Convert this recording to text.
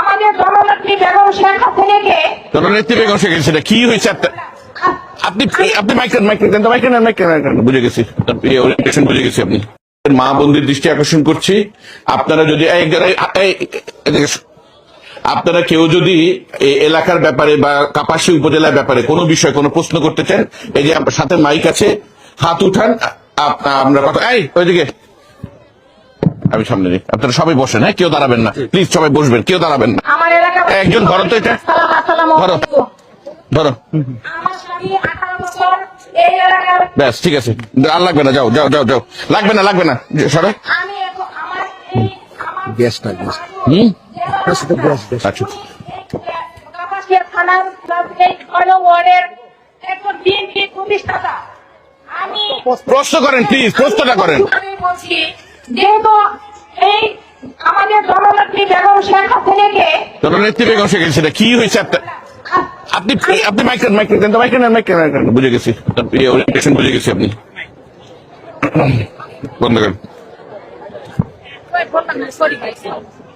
আমাদের জননেত্রী বেগম শেখ হাসিনাকে জননেত্রী বেগম শেখ হাসিনা কি হয়েছে আপনি আপনি মাইক্রেন মাইক্রেন মাইক্রেন মাইক্রেন বুঝে গেছি। বুঝে গেছি আপনি। মা বন্দির দৃষ্টি আকর্ষণ করছি। আপনারা যদি। আপনারা কেউ যদি এই এলাকার ব্যাপারে বা কাপাসী উপজেলার ব্যাপারে কোনো বিষয় কোনো প্রশ্ন করতে চান এই যে সাথে মাইক আছে হাত উঠান আমরা কথা এই ওইদিকে। আমি সামনে নিই। আপনারা সবাই বসেন হ্যাঁ? কেউ দাঁড়াবেন না। প্লিজ সবাই বসবেন কেউ দাঁড়াবেন না। একজন ধরো তো এটা। ধরো। ধরো। ব্যাস ঠিক আছে। আর লাগবে না যাও যাও যাও যাও। লাগবে না লাগবে না। সরো আমি এখন আমার এই আমার গ্যাসটা, গ্যাস। হুম। আচ্ছা। থানার এই ছয় নং ওয়ার্ডের একজন বিএনপি প্রতিষ্ঠাতা। আমি প্রশ্ন করেন প্লিজ প্রশ্নটা করেন। আমি বলছি যেহেতু এই আমাদের জননেত্রী বেগম শেখ হাসিনাকে জননেত্রী বেগম শেখ হাসিনা কি হয়েছে আপনার আপনি আপনি মাইক্রেন মাইক্রেন মাইক্রেন মাইক্রেন বুঝে গেছি। ওরিয়েন্টেশন বুঝে গেছি আপনি। বন্ধ করেন।